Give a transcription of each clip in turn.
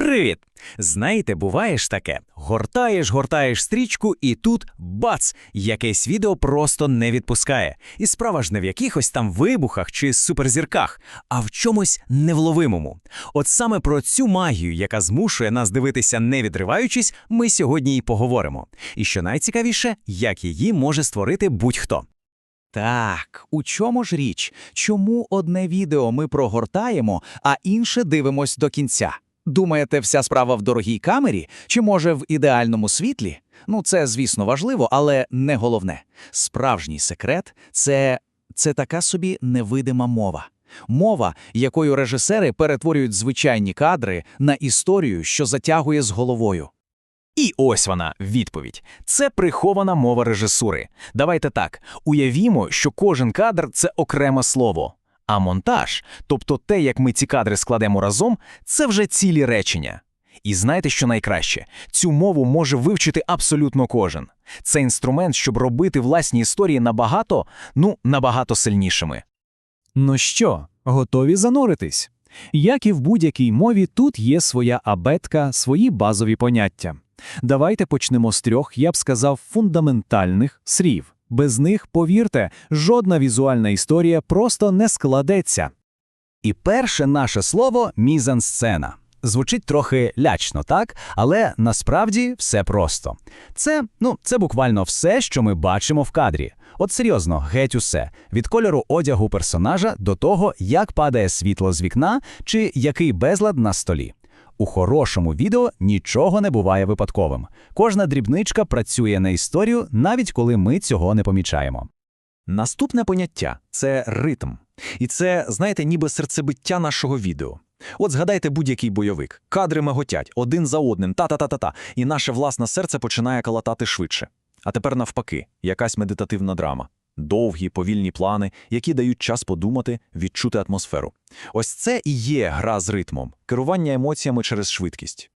Привіт! Знаєте, буває ж таке: гортаєш, гортаєш стрічку, і тут бац! Якесь відео просто не відпускає. І справа ж не в якихось там вибухах чи суперзірках, а в чомусь невловимому. От саме про цю магію, яка змушує нас дивитися не відриваючись, ми сьогодні і поговоримо. І що найцікавіше, як її може створити будь-хто. Так, у чому ж річ? Чому одне відео ми прогортаємо, а інше дивимось до кінця? Думаєте, вся справа в дорогій камері чи може в ідеальному світлі? Ну, це, звісно, важливо, але не головне. Справжній секрет це, це така собі невидима мова. Мова, якою режисери перетворюють звичайні кадри на історію, що затягує з головою. І ось вона, відповідь. Це прихована мова режисури. Давайте так, уявімо, що кожен кадр це окреме слово. А монтаж, тобто те, як ми ці кадри складемо разом, це вже цілі речення. І знаєте, що найкраще? Цю мову може вивчити абсолютно кожен. Це інструмент, щоб робити власні історії набагато, ну, набагато сильнішими. Ну що, готові зануритись? Як і в будь-якій мові, тут є своя абетка, свої базові поняття. Давайте почнемо з трьох, я б сказав, фундаментальних слів. Без них, повірте, жодна візуальна історія просто не складеться. І перше наше слово мізансцена. Звучить трохи лячно, так? Але насправді все просто. Це, ну, це буквально все, що ми бачимо в кадрі. От серйозно, геть усе від кольору одягу персонажа до того, як падає світло з вікна чи який безлад на столі. У хорошому відео нічого не буває випадковим. Кожна дрібничка працює на історію, навіть коли ми цього не помічаємо. Наступне поняття це ритм. І це, знаєте, ніби серцебиття нашого відео. От згадайте будь-який бойовик. Кадри миготять один за одним, та-та-та-та-та, і наше власне серце починає калатати швидше. А тепер навпаки, якась медитативна драма. Довгі, повільні плани, які дають час подумати, відчути атмосферу. Ось це і є гра з ритмом, керування емоціями через швидкість.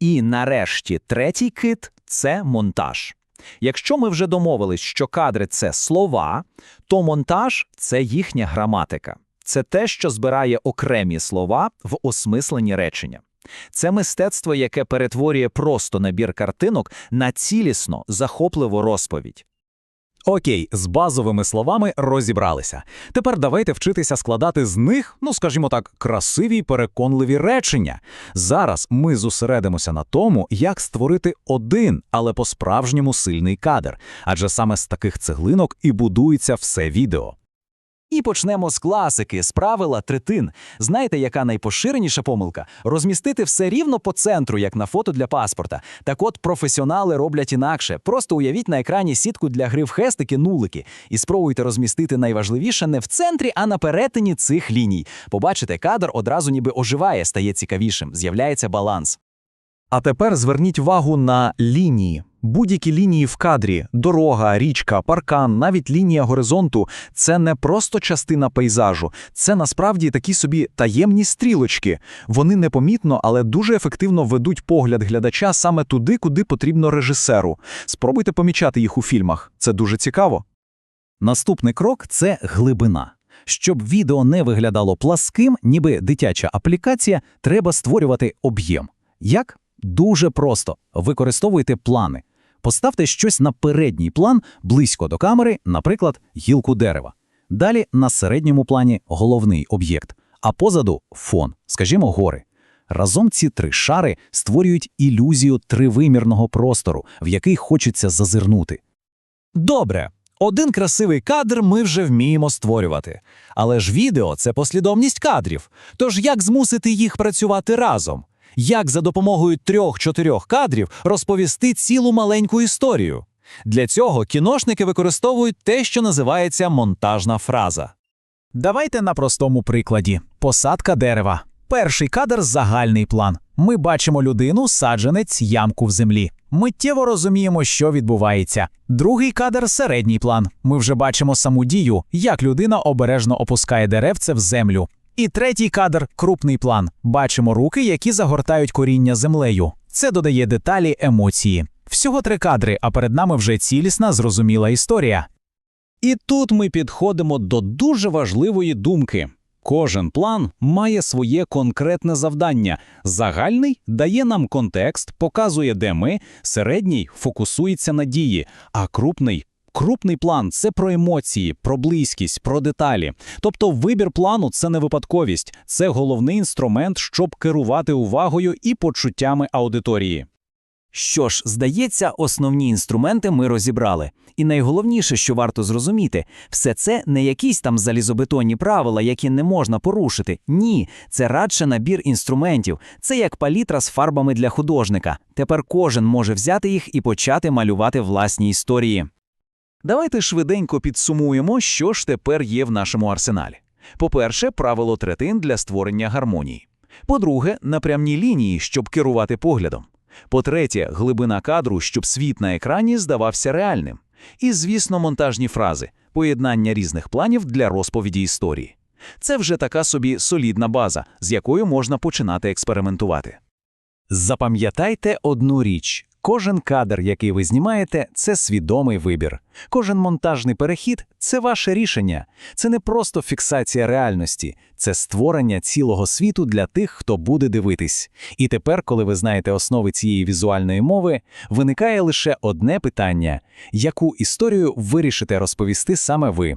І нарешті третій кит це монтаж. Якщо ми вже домовились, що кадри це слова, то монтаж це їхня граматика. Це те, що збирає окремі слова в осмислені речення. Це мистецтво, яке перетворює просто набір картинок на цілісно, захопливу розповідь. Окей, з базовими словами розібралися. Тепер давайте вчитися складати з них, ну скажімо так, красиві й переконливі речення. Зараз ми зосередимося на тому, як створити один, але по-справжньому сильний кадр, адже саме з таких цеглинок і будується все відео. І почнемо з класики, з правила третин. Знаєте, яка найпоширеніша помилка? Розмістити все рівно по центру, як на фото для паспорта. Так от професіонали роблять інакше. Просто уявіть на екрані сітку для гри в хестики, нулики, і спробуйте розмістити найважливіше не в центрі, а на перетині цих ліній. Побачите, кадр одразу ніби оживає, стає цікавішим, з'являється баланс. А тепер зверніть увагу на лінії. Будь-які лінії в кадрі, дорога, річка, паркан, навіть лінія горизонту це не просто частина пейзажу, це насправді такі собі таємні стрілочки. Вони непомітно, але дуже ефективно ведуть погляд глядача саме туди, куди потрібно режисеру. Спробуйте помічати їх у фільмах, це дуже цікаво. Наступний крок це глибина. Щоб відео не виглядало пласким, ніби дитяча аплікація, треба створювати об'єм. Як? Дуже просто. Використовуйте плани. Поставте щось на передній план близько до камери, наприклад, гілку дерева. Далі на середньому плані головний об'єкт, а позаду фон, скажімо, гори. Разом ці три шари створюють ілюзію тривимірного простору, в який хочеться зазирнути. Добре, один красивий кадр ми вже вміємо створювати. Але ж відео це послідовність кадрів. Тож як змусити їх працювати разом? Як за допомогою трьох-чотирьох кадрів розповісти цілу маленьку історію? Для цього кіношники використовують те, що називається монтажна фраза. Давайте на простому прикладі: посадка дерева. Перший кадр загальний план. Ми бачимо людину, саджанець, ямку в землі. Миттєво розуміємо, що відбувається. Другий кадр середній план. Ми вже бачимо саму дію, як людина обережно опускає деревце в землю. І третій кадр крупний план. Бачимо руки, які загортають коріння землею. Це додає деталі, емоції. Всього три кадри, а перед нами вже цілісна, зрозуміла історія. І тут ми підходимо до дуже важливої думки. Кожен план має своє конкретне завдання. Загальний дає нам контекст, показує, де ми, середній фокусується на дії, а крупний Крупний план це про емоції, про близькість, про деталі. Тобто вибір плану це не випадковість, це головний інструмент, щоб керувати увагою і почуттями аудиторії. Що ж, здається, основні інструменти ми розібрали. І найголовніше, що варто зрозуміти, все це не якісь там залізобетонні правила, які не можна порушити. Ні, це радше набір інструментів. Це як палітра з фарбами для художника. Тепер кожен може взяти їх і почати малювати власні історії. Давайте швиденько підсумуємо, що ж тепер є в нашому арсеналі. По-перше, правило третин для створення гармонії. По-друге, напрямні лінії, щоб керувати поглядом. По-третє, глибина кадру, щоб світ на екрані здавався реальним. І, звісно, монтажні фрази, поєднання різних планів для розповіді історії. Це вже така собі солідна база, з якою можна починати експериментувати. Запам'ятайте одну річ. Кожен кадр, який ви знімаєте, це свідомий вибір. Кожен монтажний перехід це ваше рішення. Це не просто фіксація реальності, це створення цілого світу для тих, хто буде дивитись. І тепер, коли ви знаєте основи цієї візуальної мови, виникає лише одне питання: яку історію вирішите розповісти саме ви?